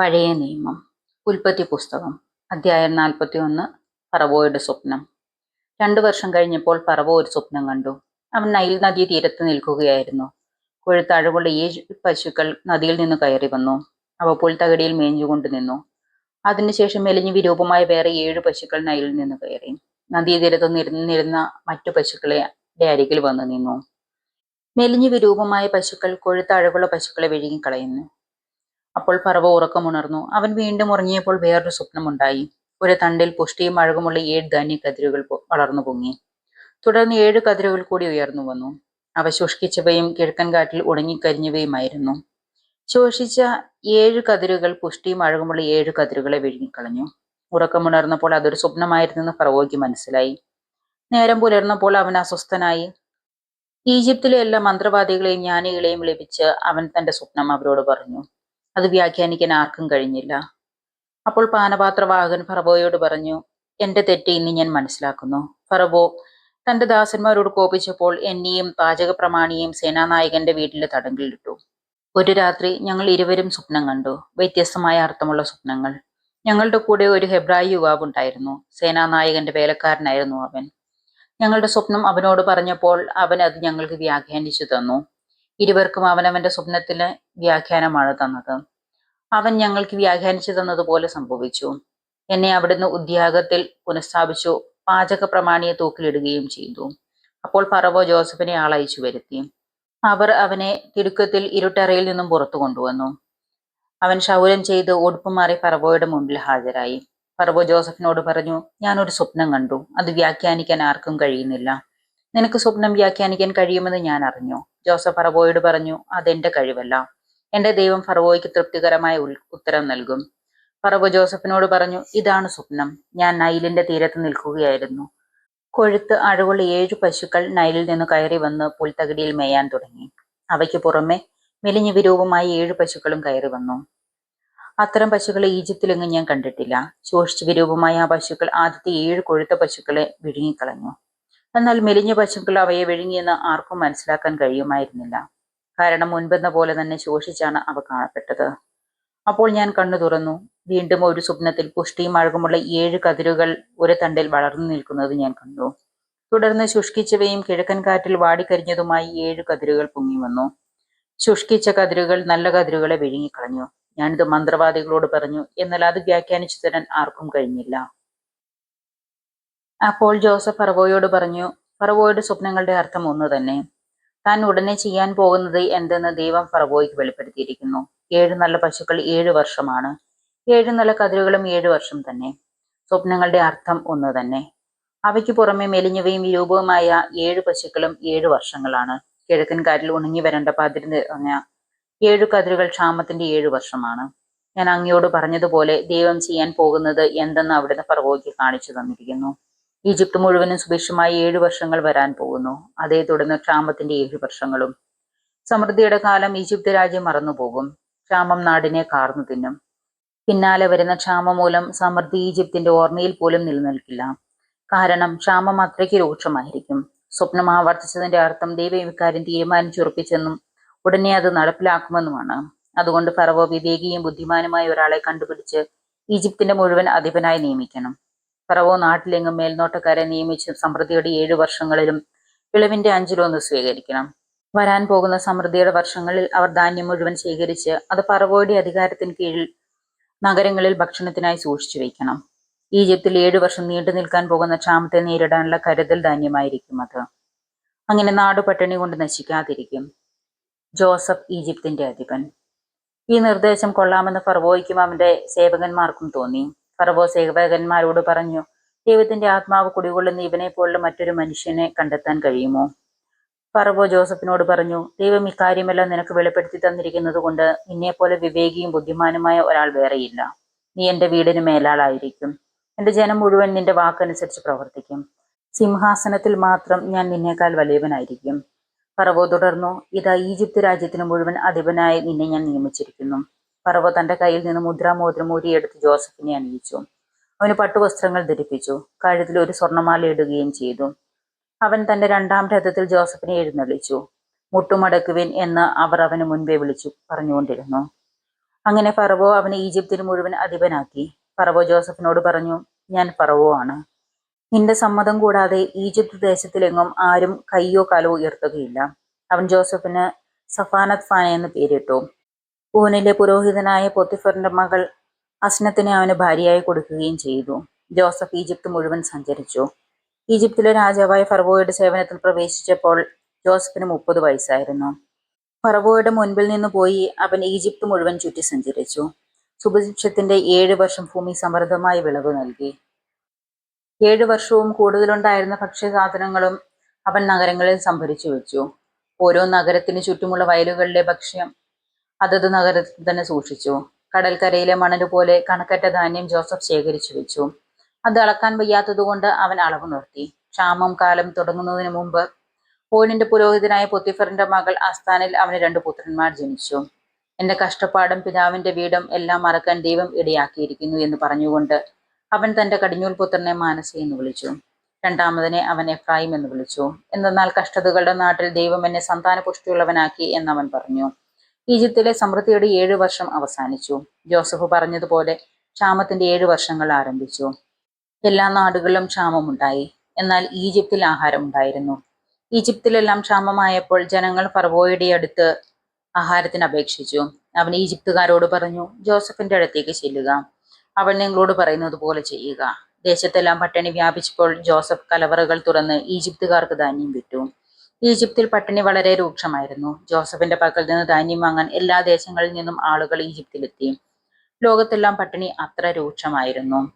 പഴയ നിയമം. ഉൽപ്പത്തി പുസ്തകം. അധ്യായം നാൽപ്പത്തി ഒന്ന് പറവോയുടെ സ്വപ്നം. രണ്ടു വർഷം കഴിഞ്ഞപ്പോൾ പറവോ ഒരു സ്വപ്നം കണ്ടു. അവൻ നൈൽ നദി തീരത്ത് നിൽക്കുകയായിരുന്നു. കൊഴുത്തഴവുള്ള ഏഴ് പശുക്കൾ നദിയിൽ നിന്ന് കയറി വന്നു. അവ പുൽത്തകടിയിൽ മേഞ്ഞുകൊണ്ട് നിന്നു. അതിനുശേഷം മെലിഞ്ഞു വിരൂപമായ വേറെ ഏഴ് പശുക്കൾ നൈലിൽ നിന്ന് കയറി. നദീതീരത്ത് നിരന്നിരുന്ന മറ്റു പശുക്കളെ അരികിൽ വന്നു നിന്നു. മെലിഞ്ഞു വിരൂപമായ പശുക്കൾ കൊഴുത്ത അഴകുള്ള പശുക്കളെ വിഴുങ്ങിക്കളയുന്നു. അപ്പോൾ പറവ ഉറക്കമുണർന്നു അവൻ വീണ്ടും ഉറങ്ങിയപ്പോൾ വേറൊരു സ്വപ്നമുണ്ടായി. ഒരു തണ്ടിൽ പുഷ്ടിയും അഴകുമുള്ള ഏഴ് ധാന്യ കതിരുകൾ പൊ- വളർന്നു പൊങ്ങി. തുടർന്ന് ഏഴ് കതിരുകൾ കൂടി ഉയർന്നു വന്നു. അവ ശുഷ്കിച്ചവയും കിഴക്കൻ കാറ്റിൽ ഉണങ്ങിക്കരിഞ്ഞവയുമായിരുന്നു ശോഷിച്ച ഏഴ് കതിരുകൾ പുഷ്ടിയും അഴകുമുള്ള ഏഴ് കതിരുകളെ വിഴുങ്ങിക്കളഞ്ഞു. ഉറക്കമുണർന്നപ്പോൾ അതൊരു സ്വപ്നമായിരുന്നെന്ന് ഫറവോയ്ക്ക് മനസ്സിലായി. നേരം പുലർന്നപ്പോൾ അവൻ അസ്വസ്ഥനായി. ഈജിപ്തിലെ എല്ലാ മന്ത്രവാദികളെയും ജ്ഞാനികളെയും ലഭിച്ച് അവൻ തന്റെ സ്വപ്നം അവരോട് പറഞ്ഞു. അത് വ്യാഖ്യാനിക്കാൻ ആർക്കും കഴിഞ്ഞില്ല. അപ്പോൾ പാനപാത്രവാഹകൻ ഫറവോയോട് പറഞ്ഞു എന്റെ തെറ്റ് ഇന്ന് ഞാൻ മനസ്സിലാക്കുന്നു. ഫറബോ തന്റെ ദാസന്മാരോട് കോപിച്ചപ്പോൾ എന്നെയും പാചക പ്രമാണിയെയും സേനാനായകന്റെ വീട്ടിലെ തടങ്കിലിട്ടു. ഒരു രാത്രി ഞങ്ങൾ ഇരുവരും സ്വപ്നം കണ്ടു. വ്യത്യസ്തമായ അർത്ഥമുള്ള സ്വപ്നങ്ങൾ. ഞങ്ങളുടെ കൂടെ ഒരു ഹെബ്രായി യുവാവ് ഉണ്ടായിരുന്നു. സേനാനായകന്റെ വേലക്കാരനായിരുന്നു അവൻ. ഞങ്ങളുടെ സ്വപ്നം അവനോട് പറഞ്ഞപ്പോൾ അവൻ അത് ഞങ്ങൾക്ക് വ്യാഖ്യാനിച്ചു തന്നു. ഇരുവർക്കും അവനവന്റെ സ്വപ്നത്തിന് വ്യാഖ്യാനമാണ് തന്നത്. അവൻ ഞങ്ങൾക്ക് വ്യാഖ്യാനിച്ചു തന്നതുപോലെ സംഭവിച്ചു. എന്നെ അവിടുന്ന് ഉദ്യാഗത്തിൽ പുനഃസ്ഥാപിച്ചു പാചക പ്രമാണിയെ തൂക്കിലിടുകയും ചെയ്തു. അപ്പോൾ പറവോ ജോസഫിനെ ആളയച്ചു വരുത്തി. അവർ അവനെ തിടുക്കത്തിൽ ഇരുട്ടറയിൽ നിന്നും പുറത്തു കൊണ്ടുവന്നു. അവൻ ശൗരം ചെയ്ത് ഉടുപ്പ് മാറി പറവോയുടെ മുമ്പിൽ ഹാജരായി. പറവോ ജോസഫിനോട് പറഞ്ഞു ഞാനൊരു സ്വപ്നം കണ്ടു. അത് വ്യാഖ്യാനിക്കാൻ ആർക്കും കഴിയുന്നില്ല. നിനക്ക് സ്വപ്നം വ്യാഖ്യാനിക്കാൻ കഴിയുമെന്ന് ഞാൻ അറിഞ്ഞു. ജോസഫ് ഫറവോയോട് പറഞ്ഞു അതെന്റെ കഴിവല്ല. എന്റെ ദൈവം ഫറവോയ്ക്ക് തൃപ്തികരമായ ഉത്തരം നൽകും. ഫറവോ ജോസഫിനോട് പറഞ്ഞു ഇതാണ് സ്വപ്നം. ഞാൻ നൈലിന്റെ തീരത്ത് നിൽക്കുകയായിരുന്നു. കൊഴുത്ത് അഴവുള്ള ഏഴു പശുക്കൾ നൈലിൽ നിന്ന് കയറി വന്ന് പുൽത്തകിടിയിൽ മേയാൻ തുടങ്ങി. അവയ്ക്ക് പുറമെ മെലിഞ്ഞ വിരൂപമായി ഏഴു പശുക്കളും കയറി വന്നു. അത്തരം പശുക്കളെ ഈജിപ്തിലെങ്ങും ഞാൻ കണ്ടിട്ടില്ല. ശോഷിച്ച് വിരൂപമായ ആ പശുക്കൾ ആദ്യത്തെ ഏഴ് കൊഴുത്ത പശുക്കളെ വിഴുങ്ങിക്കളഞ്ഞു. എന്നാൽ മെലിഞ്ഞ പശുക്കൾ അവയെ വിഴുങ്ങിയെന്ന് ആർക്കും മനസ്സിലാക്കാൻ കഴിയുമായിരുന്നില്ല. കാരണം മുൻപെന്ന പോലെ തന്നെ ശോഷിച്ചാണ് അവ കാണപ്പെട്ടത്. അപ്പോൾ ഞാൻ കണ്ണു തുറന്നു. വീണ്ടും ഒരു സ്വപ്നത്തിൽ പുഷ്ടിയും അഴകുമുള്ള ഏഴ് കതിരുകൾ ഒരു തണ്ടിൽ വളർന്നു നിൽക്കുന്നത് ഞാൻ കണ്ടു. തുടർന്ന് ശുഷ്കിച്ചവയും കിഴക്കൻ കാറ്റിൽ വാടിക്കരിഞ്ഞതുമായി ഏഴ് കതിരുകൾ പൊങ്ങി വന്നു. ശുഷ്കിച്ച കതിരുകൾ നല്ല കതിരുകളെ വിഴുങ്ങിക്കളഞ്ഞു. ഞാനിത് മന്ത്രവാദികളോട് പറഞ്ഞു എന്നാൽ അത് വ്യാഖ്യാനിച്ചു തരാൻ ആർക്കും കഴിഞ്ഞില്ല. അപ്പോൾ ജോസഫ് ഫറവോയോട് പറഞ്ഞു ഫറവോയുടെ സ്വപ്നങ്ങളുടെ അർത്ഥം ഒന്ന് തന്നെ. താൻ ഉടനെ ചെയ്യാൻ പോകുന്നത് എന്തെന്ന് ദൈവം ഫറവോയ്ക്ക് വെളിപ്പെടുത്തിയിരിക്കുന്നു. ഏഴ് നല്ല പശുക്കൾ ഏഴ് വർഷമാണ്. ഏഴ് നല്ല കതിരുകളും ഏഴ് വർഷം തന്നെ. സ്വപ്നങ്ങളുടെ അർത്ഥം ഒന്ന് തന്നെ. അവയ്ക്ക് പുറമെ മെലിഞ്ഞവയും വിരൂപവുമായ ഏഴ് പശുക്കളും ഏഴ് വർഷങ്ങളാണ്. കിഴക്കൻ കാറ്റിൽ ഉണങ്ങി വരേണ്ട പതിര് നിറഞ്ഞ ഏഴു കതിരുകൾ ക്ഷാമത്തിന്റെ ഏഴു വർഷമാണ്. ഞാൻ അങ്ങയോട് പറഞ്ഞതുപോലെ ദൈവം ചെയ്യാൻ പോകുന്നത് എന്തെന്ന് അവിടുന്ന് ഫറവോയ്ക്ക് കാണിച്ചു തന്നിരിക്കുന്നു. ഈജിപ്ത് മുഴുവനും സുഭിക്ഷമായി ഏഴു വർഷങ്ങൾ വരാൻ പോകുന്നു. അതേ തുടർന്ന് ക്ഷാമത്തിന്റെ ഏഴു വർഷങ്ങളും. സമൃദ്ധിയുടെ കാലം ഈജിപ്ത് രാജ്യം മറന്നുപോകും. ക്ഷാമം നാടിനെ കാർന്നു തിന്നും. പിന്നാലെ വരുന്ന ക്ഷാമം മൂലം സമൃദ്ധി ഈജിപ്തിന്റെ ഓർമ്മയിൽ പോലും നിലനിൽക്കില്ല. കാരണം ക്ഷാമം അത്രയ്ക്ക് രൂക്ഷമായിരിക്കും. സ്വപ്നം ആവർത്തിച്ചതിന്റെ അർത്ഥം ദൈവം ഇക്കാര്യം തീരുമാനിച്ചുറപ്പിച്ചെന്നും ഉടനെ അത് നടപ്പിലാക്കുമെന്നുമാണ്. അതുകൊണ്ട് ഫറവോ വിവേകിയും ബുദ്ധിമാനുമായ ഒരാളെ കണ്ടുപിടിച്ച് ഈജിപ്തിന്റെ മുഴുവൻ അധിപനായി നിയമിക്കണം. ഫറവോ നാട്ടിലെങ്ങും മേൽനോട്ടക്കാരെ നിയമിച്ച് സമൃദ്ധിയുടെ ഏഴു വർഷങ്ങളിലും വിളവിന്റെ അഞ്ചിലൊന്ന് സ്വീകരിക്കണം. വരാൻ പോകുന്ന സമൃദ്ധിയുടെ വർഷങ്ങളിൽ അവർ ധാന്യം മുഴുവൻ ശേഖരിച്ച് അത് പറവോയുടെ അധികാരത്തിന് കീഴിൽ നഗരങ്ങളിൽ ഭക്ഷണത്തിനായി സൂക്ഷിച്ചു വയ്ക്കണം ഈജിപ്തിൽ ഏഴു വർഷം നീണ്ടു നിൽക്കാൻ പോകുന്ന ക്ഷാമത്തെ നേരിടാനുള്ള കരുതൽ ധാന്യമായിരിക്കും അത്. അങ്ങനെ നാട് പട്ടിണി കൊണ്ട് നശിക്കാതിരിക്കും. ജോസഫ് ഈജിപ്തിന്റെ അധിപൻ. ഈ നിർദ്ദേശം കൊള്ളാമെന്ന് ഫറവോയ്ക്കും അവന്റെ സേവകന്മാർക്കും തോന്നി. ഫറവോ സേവകന്മാരോട് പറഞ്ഞു ദൈവത്തിന്റെ ആത്മാവ് കുടികൊള്ളുന്ന ഇവനെ പോലുള്ള മറ്റൊരു മനുഷ്യനെ കണ്ടെത്താൻ കഴിയുമോ? ഫറവോ ജോസഫിനോട് പറഞ്ഞു ദൈവം ഇക്കാര്യമെല്ലാം നിനക്ക് വെളിപ്പെടുത്തി തന്നിരിക്കുന്നത് കൊണ്ട് നിന്നെപ്പോലെ വിവേകിയും ബുദ്ധിമാനുമായ ഒരാൾ വേറെയില്ല. നീ എന്റെ വീടിന് മേലാളായിരിക്കും. എന്റെ ജനം മുഴുവൻ നിന്റെ വാക്കനുസരിച്ച് പ്രവർത്തിക്കും. സിംഹാസനത്തിൽ മാത്രം ഞാൻ നിന്നേക്കാൾ വലിയവനായിരിക്കും. ഫറവോ തുടർന്നു ഇതാ ഈജിപ്ത് രാജ്യത്തിന് മുഴുവൻ അധിപനായി നിന്നെ ഞാൻ നിയമിച്ചിരിക്കുന്നു. ഫറവോ തന്റെ കയ്യിൽ നിന്ന് മുദ്രാമോതിരം ഊരിയെടുത്ത് ജോസഫിനെ അണിയിച്ചു. അവന് പട്ടുവസ്ത്രങ്ങൾ ധരിപ്പിച്ചു. കഴുത്തിൽ ഒരു സ്വർണമാല ഇടുകയും ചെയ്തു. അവൻ തന്റെ രണ്ടാം രഥത്തിൽ ജോസഫിനെ എഴുന്നള്ളിച്ചു. മുട്ടുമടക്കുവിൻ എന്ന് അവർ അവന് മുൻപേ വിളിച്ചു പറഞ്ഞുകൊണ്ടിരുന്നു. അങ്ങനെ ഫറവോ അവനെ ഈജിപ്തിന് മുഴുവൻ അധിപനാക്കി. ഫറവോ ജോസഫിനോട് പറഞ്ഞു ഞാൻ ഫറവോ ആണ്. നിന്റെ സമ്മതം കൂടാതെ ഈജിപ്ത് ദേശത്തിലെങ്ങും ആരും കയ്യോ കാലോ ഉയർത്തുകയില്ല അവൻ ജോസഫിന് സഫാനത് ഫാന എന്ന് പേരിട്ടു. പൂനിലെ പുരോഹിതനായ പൊത്തിഫറിന്റെ മകൾ അസ്നത്തിനെ അവന് ഭാര്യയായി കൊടുക്കുകയും ചെയ്തു. ജോസഫ് ഈജിപ്ത് മുഴുവൻ സഞ്ചരിച്ചു. ഈജിപ്തിലെ രാജാവായ ഫറവോയുടെ സേവനത്തിൽ പ്രവേശിച്ചപ്പോൾ ജോസഫിന് മുപ്പത് വയസ്സായിരുന്നു. ഫറവോയുടെ മുൻപിൽ നിന്ന് പോയി അവൻ ഈജിപ്ത് മുഴുവൻ ചുറ്റി സഞ്ചരിച്ചു. സുഭിക്ഷത്തിന്റെ ഏഴ് വർഷം ഭൂമി സമൃദ്ധമായി വിളവ് നൽകി. ഏഴ് വർഷവും കൂടുതലുണ്ടായിരുന്ന ഭക്ഷ്യസാധനങ്ങളും അവൻ നഗരങ്ങളിൽ സംഭരിച്ചു വെച്ചു. ഓരോ നഗരത്തിന് ചുറ്റുമുള്ള വയലുകളിലെ ഭക്ഷ്യം അതത് നഗരത്തിൽ തന്നെ സൂക്ഷിച്ചു. കടൽക്കരയിലെ മണലുപോലെ പോലെ കണക്കറ്റ ധാന്യം ജോസഫ് ശേഖരിച്ചു വെച്ചു. അത് അളക്കാൻ വയ്യാത്തതുകൊണ്ട് അവൻ അളവ് നിർത്തി. ക്ഷാമം കാലം തുടങ്ങുന്നതിന് മുമ്പ് പോയിനിന്റെ പുരോഹിതനായ പൊത്തിഫറിന്റെ മകൾ ആസ്ഥാനിൽ അവന് രണ്ട് പുത്രന്മാർ ജനിച്ചു. എന്റെ കഷ്ടപ്പാടും പിതാവിന്റെ വീടും എല്ലാം മറക്കാൻ ദൈവം ഇടയാക്കിയിരിക്കുന്നു എന്ന് പറഞ്ഞുകൊണ്ട് അവൻ തന്റെ കടിഞ്ഞൂൽ പുത്രനെ മാനസ എന്ന് വിളിച്ചു. രണ്ടാമതിനെ അവൻ എഫ്രായിം എന്ന് വിളിച്ചു. എന്തെന്നാൽ കഷ്ടതകളുടെ നാട്ടിൽ ദൈവം എന്നെ സന്താന പുഷ്ടിയുള്ളവനാക്കി എന്നവൻ പറഞ്ഞു. ഈജിപ്തിലെ സമൃദ്ധിയുടെ ഏഴ് വർഷം അവസാനിച്ചു. ജോസഫ് പറഞ്ഞതുപോലെ ക്ഷാമത്തിന്റെ ഏഴ് വർഷങ്ങൾ ആരംഭിച്ചു. എല്ലാ നാടുകളിലും ക്ഷാമമുണ്ടായി. എന്നാൽ ഈജിപ്തിൽ ആഹാരം ഉണ്ടായിരുന്നു. ഈജിപ്തിലെല്ലാം ക്ഷാമമായപ്പോൾ ജനങ്ങൾ ഫറവോയുടെ അടുത്ത് ആഹാരത്തിന് അപേക്ഷിച്ചു. അവൻ ഈജിപ്തുകാരോട് പറഞ്ഞു ജോസഫിന്റെ അടുത്തേക്ക് ചെല്ലുക. അവൻ നിങ്ങളോട് പറയുന്നത് പോലെ ചെയ്യുക. ദേശത്തെല്ലാം പട്ടിണി വ്യാപിച്ചപ്പോൾ ജോസഫ് കലവറകൾ തുറന്ന് ഈജിപ്തുകാർക്ക് ധാന്യം വിറ്റു. ഈജിപ്തിൽ പട്ടിണി വളരെ രൂക്ഷമായിരുന്നു. ജോസഫിന്റെ പക്കൽ നിന്ന് ധാന്യം വാങ്ങാൻ എല്ലാ ദേശങ്ങളിൽ നിന്നും ആളുകൾ ഈജിപ്തിലെത്തി. ലോകത്തെല്ലാം പട്ടിണി അത്ര രൂക്ഷമായിരുന്നു.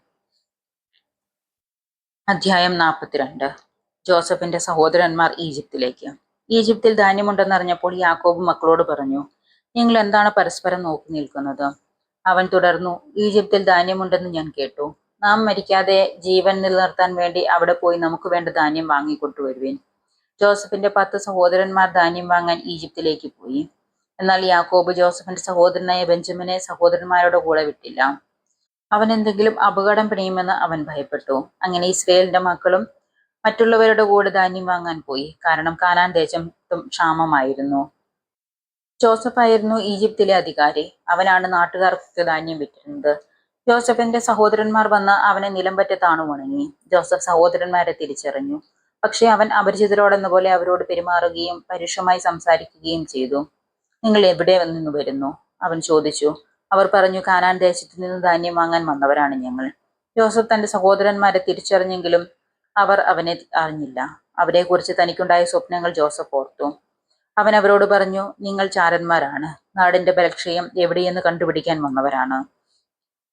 അധ്യായം നാൽപ്പത്തിരണ്ട്. ജോസഫിന്റെ സഹോദരന്മാർ ഈജിപ്തിലേക്ക്. ഈജിപ്തിൽ ധാന്യമുണ്ടെന്നറിഞ്ഞപ്പോൾ യാക്കോബ് മക്കളോട് പറഞ്ഞു നിങ്ങൾ എന്താണ് പരസ്പരം നോക്കി നിൽക്കുന്നത്? അവൻ തുടർന്നു ഈജിപ്തിൽ ധാന്യമുണ്ടെന്ന് ഞാൻ കേട്ടു. നാം മരിക്കാതെ ജീവൻ നിലനിർത്താൻ വേണ്ടി അവിടെ പോയി നമുക്ക് വേണ്ട ധാന്യം വാങ്ങിക്കൊണ്ടുവരുവേൻ. ജോസഫിന്റെ പത്ത് സഹോദരന്മാർ ധാന്യം വാങ്ങാൻ ഈജിപ്തിലേക്ക് പോയി. എന്നാൽ യാക്കോബ് ജോസഫിന്റെ സഹോദരനായ ബെഞ്ചമിനെ സഹോദരന്മാരുടെ കൂടെ വിട്ടില്ല. അവൻ എന്തെങ്കിലും അപകടം പിണിയുമെന്ന് അവൻ ഭയപ്പെട്ടു. അങ്ങനെ ഇസ്രയേലിന്റെ മക്കളും മറ്റുള്ളവരുടെ കൂടെ ധാന്യം വാങ്ങാൻ പോയി. കാരണം കാനാൻ ദേശം ക്ഷാമമായിരുന്നു. ജോസഫ് ആയിരുന്നു ഈജിപ്തിലെ അധികാരി. അവനാണ് നാട്ടുകാർക്ക് ധാന്യം വിറ്റിരുന്നത്. ജോസഫിന്റെ സഹോദരന്മാർ വന്ന് അവനെ നിലംപറ്റ ഉണങ്ങി ജോസഫ് സഹോദരന്മാരെ തിരിച്ചറിഞ്ഞു. പക്ഷെ അവൻ അപരിചിതരോടെന്ന പോലെ അവരോട് പെരുമാറുകയും പരുഷമായി സംസാരിക്കുകയും ചെയ്തു. നിങ്ങൾ എവിടെ നിന്ന് വരുന്നു? അവൻ ചോദിച്ചു. അവർ പറഞ്ഞു കാനാൻ ദേശത്തു നിന്ന് ധാന്യം വാങ്ങാൻ വന്നവരാണ് ഞങ്ങൾ. ജോസഫ് തന്റെ സഹോദരന്മാരെ തിരിച്ചറിഞ്ഞെങ്കിലും അവർ അവനെ അറിഞ്ഞില്ല. അവരെക്കുറിച്ച് തനിക്കുണ്ടായ സ്വപ്നങ്ങൾ ജോസഫ് ഓർത്തു. അവൻ അവരോട് പറഞ്ഞു നിങ്ങൾ ചാരന്മാരാണ്. നാടിന്റെ ബലക്ഷയം എവിടെയെന്ന് കണ്ടുപിടിക്കാൻ വന്നവരാണ്.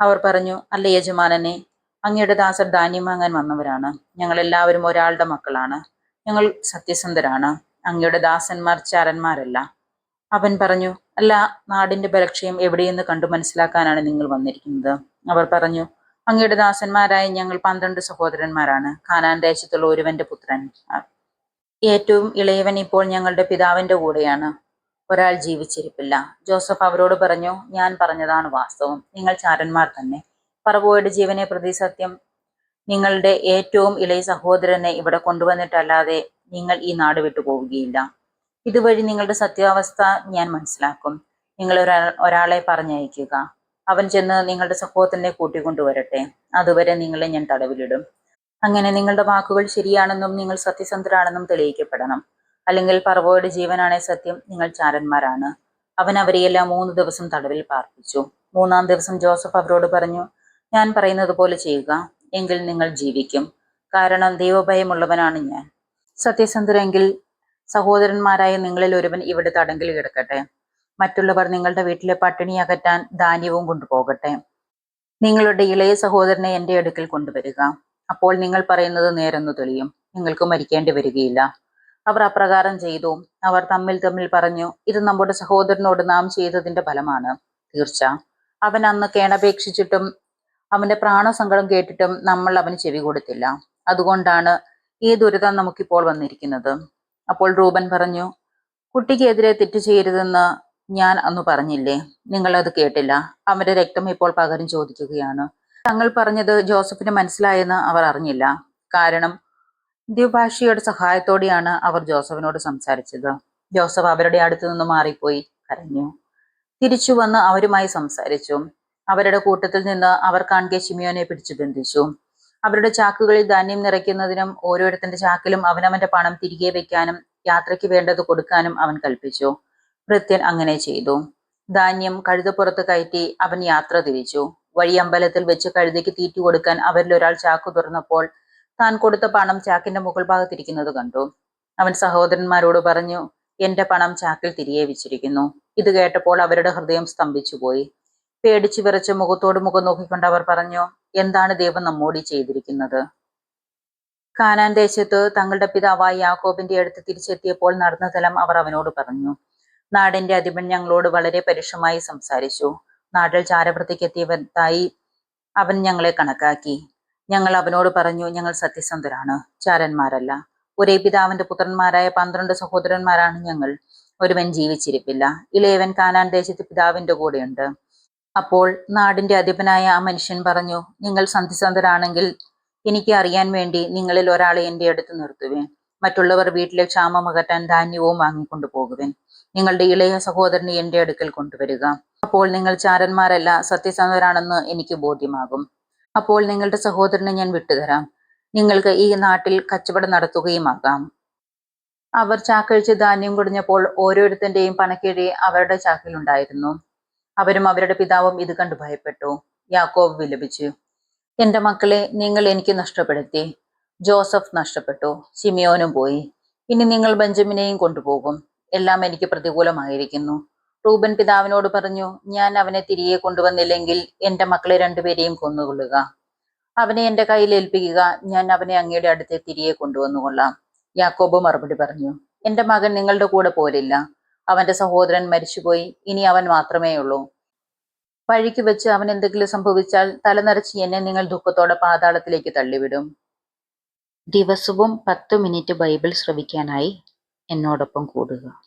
അവർ പറഞ്ഞു അല്ല യജമാനനെ അങ്ങയുടെ ദാസർ ധാന്യമാങ്ങാൻ വന്നവരാണ്. ഞങ്ങൾ എല്ലാവരും ഒരാളുടെ മക്കളാണ്. ഞങ്ങൾ സത്യസന്ധരാണ്. അങ്ങയുടെ ദാസന്മാർ ചാരന്മാരല്ല. അവൻ പറഞ്ഞു അല്ല നാടിന്റെ ബലക്ഷയം എവിടെയെന്ന് കണ്ടു മനസ്സിലാക്കാനാണ് നിങ്ങൾ വന്നിരിക്കുന്നത്. അവർ പറഞ്ഞു അങ്ങയുടെ ദാസന്മാരായ ഞങ്ങൾ പന്ത്രണ്ട് സഹോദരന്മാരാണ്. കാനാൻ ദേശത്തുള്ള ഒരുവന്റെ പുത്രൻ. ഏറ്റവും ഇളയവൻ ഇപ്പോൾ ഞങ്ങളുടെ പിതാവിന്റെ കൂടെയാണ്. ഒരാൾ ജീവിച്ചിരിപ്പില്ല. ജോസഫ് അവരോട് പറഞ്ഞു ഞാൻ പറഞ്ഞതാണ് വാസ്തവം. നിങ്ങൾ ചാരന്മാർ തന്നെ. പറവോയുടെ ജീവനെ പ്രതി സത്യം നിങ്ങളുടെ ഏറ്റവും ഇളയ സഹോദരനെ ഇവിടെ കൊണ്ടുവന്നിട്ടല്ലാതെ നിങ്ങൾ ഈ നാട് വിട്ടു പോവുകയില്ല. ഇതുവഴി നിങ്ങളുടെ സത്യാവസ്ഥ ഞാൻ മനസ്സിലാക്കും. നിങ്ങൾ ഒരാ ഒരാളെ പറഞ്ഞയക്കുക. അവൻ ചെന്ന് നിങ്ങളുടെ സഹോദരനെ കൂട്ടിക്കൊണ്ടുവരട്ടെ. അതുവരെ നിങ്ങളെ ഞാൻ തടവിലിടും. അങ്ങനെ നിങ്ങളുടെ വാക്കുകൾ ശരിയാണെന്നും നിങ്ങൾ സത്യസന്ധരാണെന്നും തെളിയിക്കപ്പെടണം. അല്ലെങ്കിൽ പറവോയുടെ ജീവനാണേ സത്യം നിങ്ങൾ ചാരന്മാരാണ്. അവൻ അവരെയെല്ലാം മൂന്ന് ദിവസം തടവിൽ പാർപ്പിച്ചു. മൂന്നാം ദിവസം ജോസഫ് അവരോട് പറഞ്ഞു ഞാൻ പറയുന്നത് പോലെ ചെയ്യുക എങ്കിൽ നിങ്ങൾ ജീവിക്കും. കാരണം ദൈവഭയമുള്ളവനാണ് ഞാൻ. സത്യസന്ധരെങ്കിൽ സഹോദരന്മാരായ നിങ്ങളിൽ ഒരുവൻ ഇവിടെ തടങ്കിൽ കിടക്കട്ടെ. മറ്റുള്ളവർ നിങ്ങളുടെ വീട്ടിലെ പട്ടിണി അകറ്റാൻ ധാന്യവും കൊണ്ടുപോകട്ടെ. നിങ്ങളുടെ ഇളയ സഹോദരനെ എന്റെ അടുക്കൽ കൊണ്ടുവരിക. അപ്പോൾ നിങ്ങൾ പറയുന്നത് നേരെന്നു തെളിയും. നിങ്ങൾക്ക് മരിക്കേണ്ടി വരികയില്ല. അവർ അപ്രകാരം ചെയ്തു. അവർ തമ്മിൽ തമ്മിൽ പറഞ്ഞു ഇത് നമ്മുടെ സഹോദരനോട് നാം ചെയ്തതിന്റെ ഫലമാണ്. തീർച്ച. അവൻ അന്ന് കേണപേക്ഷിച്ചിട്ടും അവന്റെ പ്രാണസങ്കടം കേട്ടിട്ടും നമ്മൾ അവന് ചെവി കൊടുത്തില്ല. അതുകൊണ്ടാണ് ഈ ദുരിതം നമുക്കിപ്പോൾ വന്നിരിക്കുന്നത്. അപ്പോൾ റൂബൻ പറഞ്ഞു കുട്ടിക്കെതിരെ തെറ്റ് ചെയ്യരുതെന്ന് ഞാൻ അന്ന് പറഞ്ഞില്ലേ? നിങ്ങൾ അത് കേട്ടില്ല. അവന്റെ രക്തം ഇപ്പോൾ പകരം ചോദിക്കുകയാണ്. തങ്ങൾ പറഞ്ഞത് ജോസഫിന് മനസ്സിലായെന്ന് അവർ അറിഞ്ഞില്ല. കാരണം ദ്വിഭാഷയുടെ സഹായത്തോടെയാണ് അവർ ജോസഫിനോട് സംസാരിച്ചത്. ജോസഫ് അവരുടെ അടുത്തു നിന്ന് മാറിപ്പോയി കരഞ്ഞു. തിരിച്ചു വന്ന് അവരുമായി സംസാരിച്ചു. അവരുടെ കൂട്ടത്തിൽ നിന്ന് അവർ കാൺകെ ശിമിയോനെ പിടിച്ചു ബന്ധിച്ചു. അവരുടെ ചാക്കുകളിൽ ധാന്യം നിറയ്ക്കുന്നതിനും ഓരോരുത്തന്റെ ചാക്കിലും അവനവന്റെ പണം തിരികെ വെക്കാനും യാത്രയ്ക്ക് വേണ്ടത് കൊടുക്കാനും അവൻ കൽപ്പിച്ചു. ഭൃത്യൻ അങ്ങനെ ചെയ്തു. ധാന്യം കഴുതപ്പുറത്ത് കയറ്റി അവൻ യാത്ര തിരിച്ചു. വഴി അമ്പലത്തിൽ വെച്ച് കഴുതയ്ക്ക് തീറ്റി കൊടുക്കാൻ അവരിൽ ഒരാൾ ചാക്കു തുറന്നപ്പോൾ താൻ കൊടുത്ത പണം ചാക്കിന്റെ മുകൾ ഭാഗത്തിരിക്കുന്നത് കണ്ടു. അവൻ സഹോദരന്മാരോട് പറഞ്ഞു എന്റെ പണം ചാക്കിൽ തിരികെ വെച്ചിരിക്കുന്നു. ഇത് കേട്ടപ്പോൾ അവരുടെ ഹൃദയം സ്തംഭിച്ചുപോയി. പേടിച്ചു വിറച്ച് മുഖത്തോട് മുഖം നോക്കിക്കൊണ്ട് അവർ പറഞ്ഞു എന്താണ് ദൈവം നമ്മോട് ചെയ്തിരിക്കുന്നത്? കാനാൻ ദേശത്ത് തങ്ങളുടെ പിതാവായ യാക്കോബിന്റെ അടുത്ത് തിരിച്ചെത്തിയപ്പോൾ നടന്നതെല്ലാം അവർ അവനോട് പറഞ്ഞു നാടിന്റെ അധിപൻ ഞങ്ങളോട് വളരെ പരുഷമായി സംസാരിച്ചു. നാട്ടിൽ ചാരവൃത്തിക്ക് എത്തിയവരായി അവൻ ഞങ്ങളെ കണക്കാക്കി. ഞങ്ങൾ അവനോട് പറഞ്ഞു ഞങ്ങൾ സത്യസന്ധരാണ് ചാരന്മാരല്ല. ഒരേ പിതാവിന്റെ പുത്രന്മാരായ പന്ത്രണ്ട് സഹോദരന്മാരാണ് ഞങ്ങൾ. ഒരുവൻ ജീവിച്ചിരിപ്പില്ല. ഇളയവൻ കാനാൻ ദേശത്ത് പിതാവിന്റെ കൂടെയുണ്ട്. അപ്പോൾ നാടിന്റെ അധിപനായ ആ മനുഷ്യൻ പറഞ്ഞു നിങ്ങൾ സന്ധിസന്ധരാണെങ്കിൽ എനിക്ക് അറിയാൻ വേണ്ടി നിങ്ങളിൽ ഒരാളെ എന്റെ അടുത്ത് നിർത്തുവേൻ. മറ്റുള്ളവർ വീട്ടിലെ ക്ഷാമം അകറ്റാൻ ധാന്യവും വാങ്ങിക്കൊണ്ടു പോകുവേൻ. നിങ്ങളുടെ ഇളയ സഹോദരനെ എന്റെ അടുക്കൽ കൊണ്ടുവരിക. അപ്പോൾ നിങ്ങൾ ചാരന്മാരല്ല സത്യസന്ധരാണെന്ന് എനിക്ക് ബോധ്യമാകും. അപ്പോൾ നിങ്ങളുടെ സഹോദരനെ ഞാൻ വിട്ടുതരാം. നിങ്ങൾക്ക് ഈ നാട്ടിൽ കച്ചവടം നടത്തുകയുമാകാം. അവർ ചാക്കഴിച്ച് ധാന്യം കുടിഞ്ഞപ്പോൾ ഓരോരുത്തന്റെയും പണക്കിഴി അവരുടെ ചാക്കിലുണ്ടായിരുന്നു. അവരും അവരുടെ പിതാവും ഇത് കണ്ടു ഭയപ്പെട്ടു. യാക്കോബ് വിലപിച്ചു. എന്റെ മക്കളെ നിങ്ങൾ എനിക്ക് നഷ്ടപ്പെടുത്തി. ജോസഫ് നഷ്ടപ്പെട്ടു. സിമിയോനും പോയി. ഇനി നിങ്ങൾ ബെഞ്ചമിനെയും കൊണ്ടുപോകും. എല്ലാം എനിക്ക് പ്രതികൂലമായിരിക്കുന്നു. റൂബൻ പിതാവിനോട് പറഞ്ഞു ഞാൻ അവനെ തിരികെ കൊണ്ടുവന്നില്ലെങ്കിൽ എന്റെ മക്കളെ രണ്ടുപേരെയും കൊന്നുകൊള്ളുക. അവനെ എന്റെ കയ്യിൽ ഏൽപ്പിക്കുക. ഞാൻ അവനെ അങ്ങയുടെ അടുത്ത് തിരികെ കൊണ്ടുവന്നുകൊള്ളാം. യാക്കോബ് മറുപടി പറഞ്ഞു എന്റെ മകൻ നിങ്ങളുടെ കൂടെ പോരില്ല. അവന്റെ സഹോദരൻ മരിച്ചുപോയി. ഇനി അവൻ മാത്രമേ ഉള്ളൂ. വഴിക്ക് വെച്ച് അവൻ എന്തെങ്കിലും സംഭവിച്ചാൽ തലനരച്ച് എന്നെ നിങ്ങൾ ദുഃഖത്തോടെ പാതാളത്തിലേക്ക് തള്ളിവിടും. ദിവസവും പത്ത് മിനിറ്റ് ബൈബിൾ ശ്രവിക്കാനായി എന്നോടൊപ്പം കൂടുക.